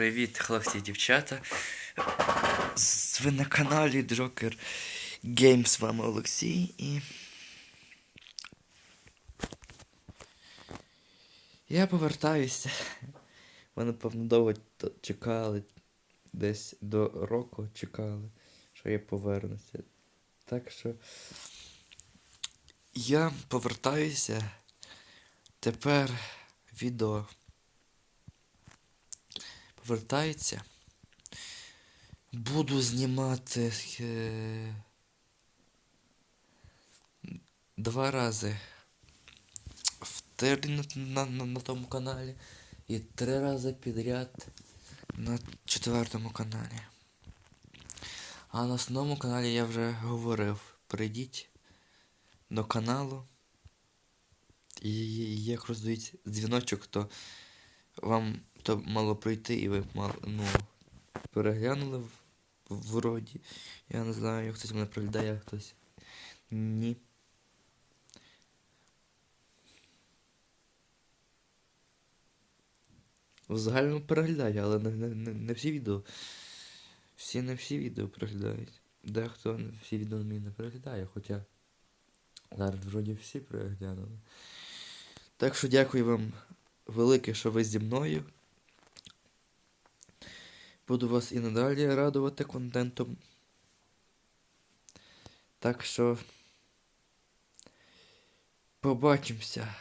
Привіт, хлопці і дівчата. Ви на каналі Джокер Гейм, з вами Олексій і. Я повертаюся. Ви, напевно, довго чекали. Десь до року чекали, що я повернуся. Так що. Я повертаюся. Тепер відео повертається. Буду знімати е, два рази в тиждень на, на, на тому каналі і три рази підряд на четвертому каналі. А на основному каналі я вже говорив. Прийдіть до каналу. І як роздають дзвіночок, то вам то мало пройти і ви мало, ну, переглянули в, вроді. Я не знаю, хтось мене проглядає, а хтось ні. В загальному переглядаю, але не, не, не всі відео. Всі не всі відео переглядають. Дехто не всі відео мені не переглядає, хоча зараз вроді всі переглянули. Так що дякую вам велике, що ви зі мною. Буду вас і надалі радувати контентом. Так що побачимося.